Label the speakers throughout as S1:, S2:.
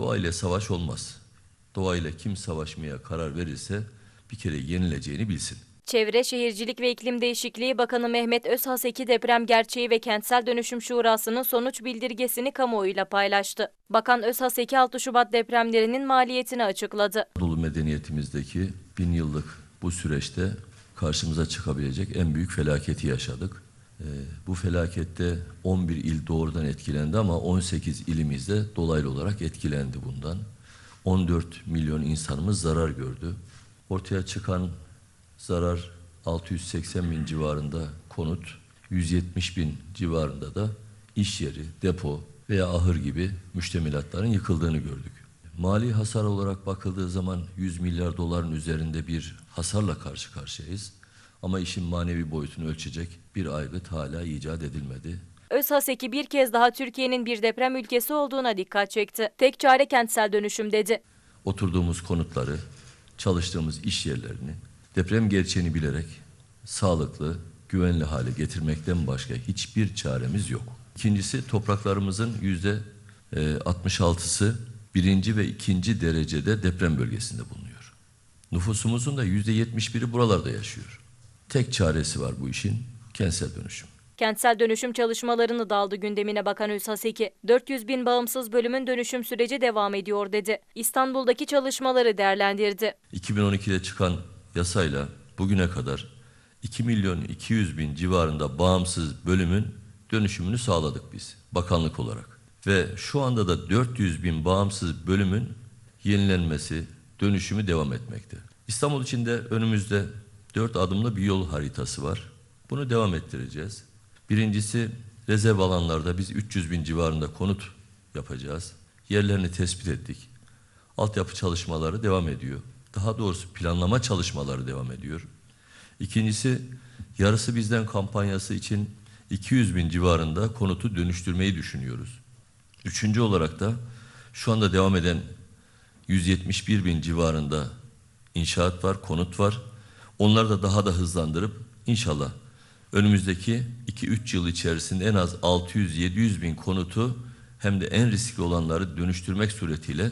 S1: Doğayla savaş olmaz. Doğayla kim savaşmaya karar verirse bir kere yenileceğini bilsin.
S2: Çevre, Şehircilik ve İklim Değişikliği Bakanı Mehmet Özhaseki deprem gerçeği ve kentsel dönüşüm şurasının sonuç bildirgesini kamuoyuyla paylaştı. Bakan Özhaseki 6 Şubat depremlerinin maliyetini açıkladı.
S1: Anadolu medeniyetimizdeki bin yıllık bu süreçte karşımıza çıkabilecek en büyük felaketi yaşadık. Ee, bu felakette 11 il doğrudan etkilendi ama 18 ilimizde dolaylı olarak etkilendi bundan. 14 milyon insanımız zarar gördü. Ortaya çıkan zarar 680 bin civarında konut, 170 bin civarında da iş yeri, depo veya ahır gibi müştemilatların yıkıldığını gördük. Mali hasar olarak bakıldığı zaman 100 milyar doların üzerinde bir hasarla karşı karşıyayız. Ama işin manevi boyutunu ölçecek bir aygıt hala icat edilmedi.
S2: Özhaseki bir kez daha Türkiye'nin bir deprem ülkesi olduğuna dikkat çekti. Tek çare kentsel dönüşüm dedi.
S1: Oturduğumuz konutları, çalıştığımız iş yerlerini deprem gerçeğini bilerek sağlıklı, güvenli hale getirmekten başka hiçbir çaremiz yok. İkincisi topraklarımızın yüzde e, 66'sı birinci ve ikinci derecede deprem bölgesinde bulunuyor. Nüfusumuzun da yüzde 71'i buralarda yaşıyor. Tek çaresi var bu işin kentsel dönüşüm.
S2: Kentsel dönüşüm çalışmalarını da aldı gündemine Bakan Özhaseki. 400 bin bağımsız bölümün dönüşüm süreci devam ediyor dedi. İstanbul'daki çalışmaları değerlendirdi.
S1: 2012'de çıkan yasayla bugüne kadar 2 milyon 200 bin civarında bağımsız bölümün dönüşümünü sağladık biz bakanlık olarak. Ve şu anda da 400 bin bağımsız bölümün yenilenmesi, dönüşümü devam etmekte. İstanbul için de önümüzde 4 adımlı bir yol haritası var. Bunu devam ettireceğiz. Birincisi rezerv alanlarda biz 300 bin civarında konut yapacağız. Yerlerini tespit ettik. Altyapı çalışmaları devam ediyor. Daha doğrusu planlama çalışmaları devam ediyor. İkincisi yarısı bizden kampanyası için 200 bin civarında konutu dönüştürmeyi düşünüyoruz. Üçüncü olarak da şu anda devam eden 171 bin civarında inşaat var, konut var. Onları da daha da hızlandırıp inşallah önümüzdeki 2-3 yıl içerisinde en az 600-700 bin konutu hem de en riskli olanları dönüştürmek suretiyle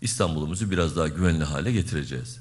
S1: İstanbul'umuzu biraz daha güvenli hale getireceğiz.